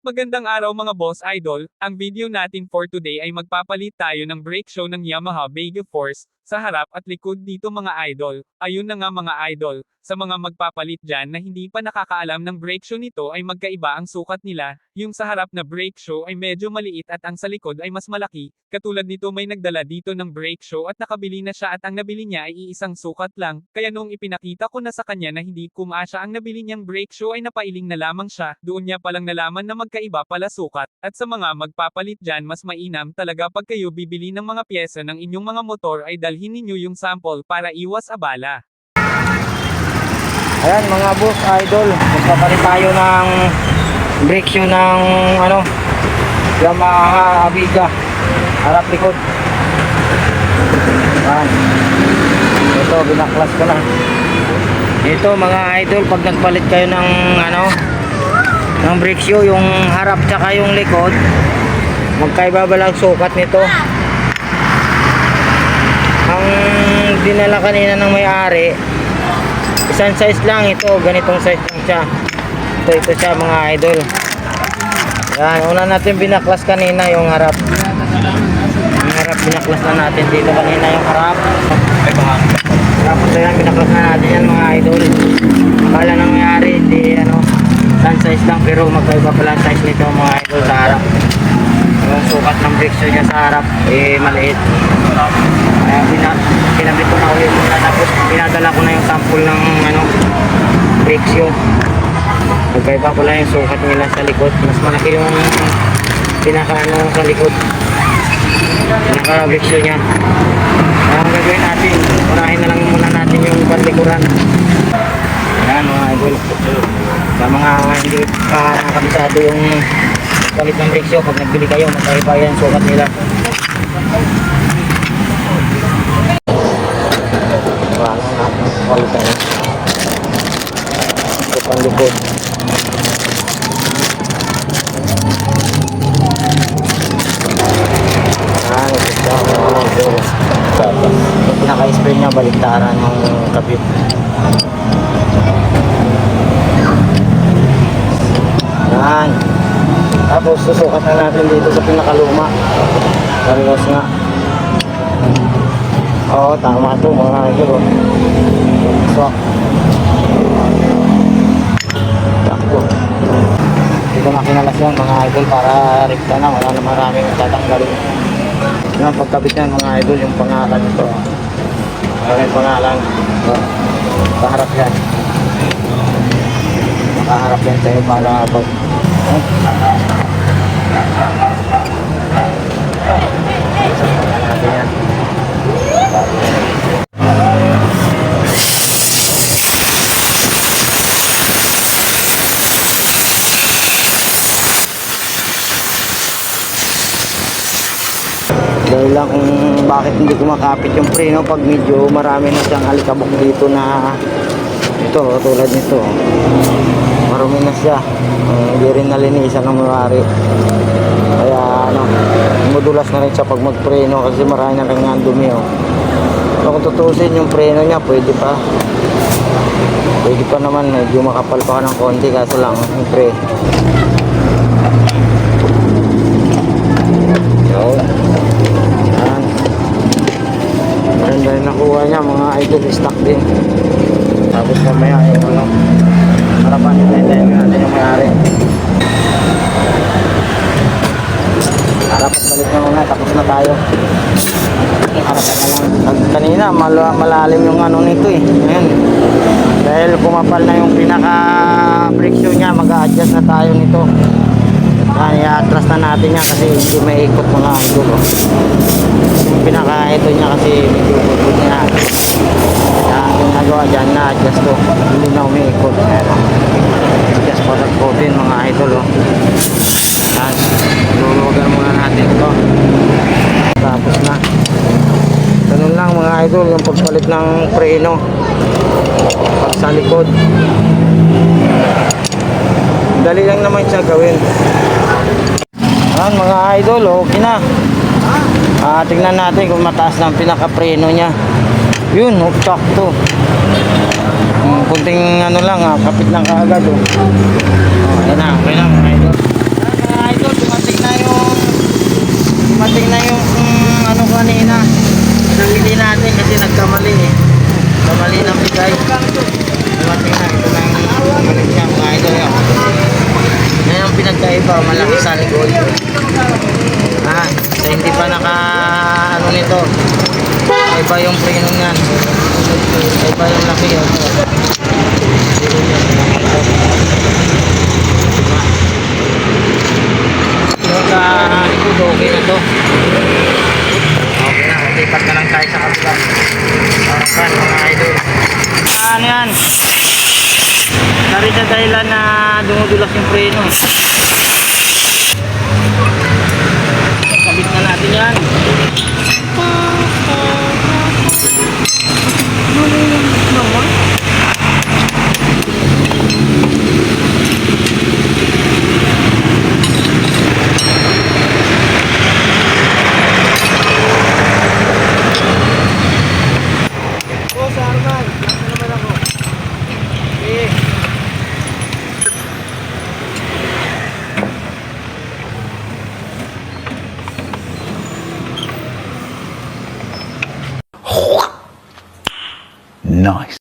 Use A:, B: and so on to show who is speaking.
A: Magandang araw mga boss idol, ang video natin for today ay magpapalit tayo ng brake show ng Yamaha Vega Force, sa harap at likod dito mga idol. Ayun na nga mga idol, sa mga magpapalit dyan na hindi pa nakakaalam ng brake show nito ay magkaiba ang sukat nila, yung sa harap na brake show ay medyo maliit at ang sa likod ay mas malaki, katulad nito may nagdala dito ng brake show at nakabili na siya at ang nabili niya ay iisang sukat lang, kaya nung ipinakita ko na sa kanya na hindi kumasya ang nabili niyang brake show ay napailing na lamang siya, doon niya palang nalaman na magkaiba pala sukat, at sa mga magpapalit dyan mas mainam talaga pag kayo bibili ng mga pyesa ng inyong mga motor ay dalhin ninyo yung sample para iwas abala.
B: Ayan mga boss idol, magpapalit tayo ng brake shoe ng ano, Yamaha Aviga, harap likod. Ayan. Ito, binaklas ko na. Ito mga idol, pag nagpalit kayo ng ano, ng brake shoe, yung harap tsaka yung likod, magkaiba ba lang sukat nito? Ang dinala kanina ng may-ari, Isang size lang ito, ganitong size lang siya. Ito, ito siya mga idol. Yan, una natin binaklas kanina yung harap. Yung harap binaklas na natin dito kanina yung harap. Tapos ayan, binaklas na natin yan mga idol. Akala nang mayari, di ano, isang size lang pero magkaiba pala size nito mga idol sa harap. Sukat ng brake niya sa harap, eh maliit. Kaya pina, kinabit ko na ulit muna tapos pinadala ko na yung sample ng ano, brake shoe. Magkaiba pala yung sukat nila sa likod. Mas malaki yung pinaka ano sa likod. Pinaka brake niya. Kaya ang gagawin natin, unahin na lang muna natin yung panlikuran. Yan mga idol. Sa mga hindi pa nakakabisado yung palit ng shoe, pag nagbili kayo, magkaiba yan sukat nila. Wala na natin palitan. Ito pang likod. Ah, ito siya. Oh, ito. Yung pinaka-spray niya, baliktaran ng kabit. Yan. Tapos susukat na natin dito sa pinakaluma. Parehas nga. Oo, tama to mga oh. So, Takbo. Dito na kinalas yan mga idol para rekta na. Wala na maraming tatanggalin. Yan, pagkabit yan mga idol, yung pangalan. Ano yung pangalan? Oh, Kaharap yan. Kaharap yan sa'yo para pag... Dahil lang kung bakit hindi kumakapit yung preno pag medyo marami na siyang alikabok dito na ito, tulad nito. Marumi na siya. Eh, Hindi rin nalinisan ng mawari. Kaya ano, madulas na rin siya pag magpreno kasi marami na rin nga dumi. Oh. Pero kung tutusin yung preno niya, pwede pa. Pwede pa naman, medyo makapal pa ka ng konti kaso lang, siyempre. Yun. Yan. Maganda yung nakuha niya, mga idol stock din. Tapos mamaya yung ano, harapan nila yung natin yung mayari. Harap at balik na muna, tapos na tayo. Harapan na lang. Pag kanina, mal- malalim yung ano nito eh. Ngayon, dahil kumapal na yung pinaka brake shoe niya, mag-a-adjust na tayo nito. Yan, i-atras na natin yan kasi hindi may ikot mga idol. Oh. Yung pinaka ito niya kasi medyo bubod niya. Kaya ginagawa dyan na adjust to. Hindi na umiikot. Ayan. Adjust para din mga idol. Oh. Yan. Luluwagan muna natin ito. Tapos na. Ganun lang mga idol yung pagpalit ng preno. Pag sa likod. Dali lang naman siya gawin. Yan mga idol, okay na. Ah, tingnan natin kung mataas na ang pinaka-preno niya. Yun, oh, sakto. Hmm, kunting ano lang, ah, kapit lang kaagad. Oh. Oh, yan na, okay na mga idol. Pagkaiba, malaki sa likod. Ah, sa hindi pa naka ano nito. Iba yung preno niyan. Iba yung laki yun. Yung sa likod, okay na to. Okay na, lipat na lang tayo sa kabila. Parapan mga idol. Ano yan? Dari sa dahilan na dumudulas yung preno.
C: Nice.